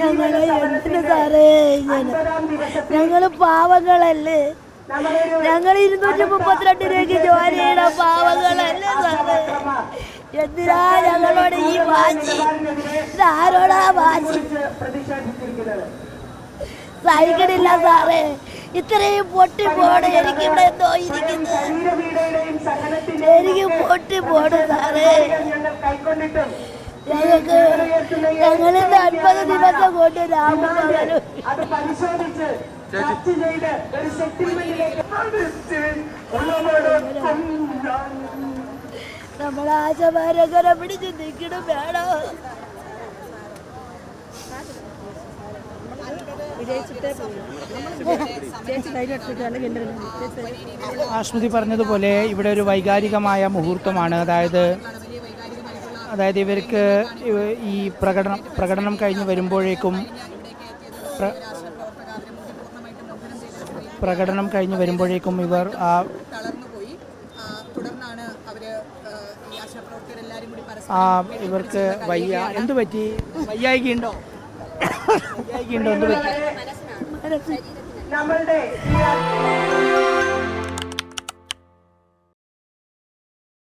ഞങ്ങൾ എന്തിനു സാറേ ഇങ്ങനെ ഞങ്ങൾ പാവങ്ങളല്ലേ? ഞങ്ങൾ ഇരുന്നൂറ്റി മുപ്പത്തിരണ്ട് രൂപയ്ക്ക് ജോലി ചെയ്യണ പാവങ്ങളല്ലേ സാറേ? എന്തിനാ ഞങ്ങളോട് ഈ വാശി? ഇതാരോടാ വാശി? സഹിക്കണില്ല സാറേ. ഇത്രയും പൊട്ടി പോണ് എനിക്ക് ഇവിടെ എന്തോ ഇരിക്കുന്നത് എനിക്ക് പൊട്ടി പോണ് സാറേ. ഞങ്ങൾക്ക് ഞങ്ങളിന്ന് അൻപത് ദിവസം കൊണ്ട് രാമു പകലും അത് പരിശോധിച്ച് ചർച്ച ചെയ്ത് ഒരു സെറ്റിൽമെന്റിലേക്ക് നമ്മൾ ആശമാരങ്ങനെ പിടിച്ച് നിൽക്കണം വേണോ? ആശ്മതി പറഞ്ഞതുപോലെ ഇവിടെ ഒരു വൈകാരികമായ മുഹൂർത്തമാണ്. അതായത് അതായത് ഇവർക്ക് ഈ പ്രകടനം പ്രകടനം കഴിഞ്ഞ് വരുമ്പോഴേക്കും പ്ര- പ്രകടനം കഴിഞ്ഞ് വരുമ്പോഴേക്കും ഇവർ ആ ആ, ഇവർക്ക് വയ്യ എന്ത് പറ്റി? വയ്യായികയുണ്ടോ? വയ്യായികയുണ്ടോ? എന്ത് പറ്റി? നമ്മളുടെ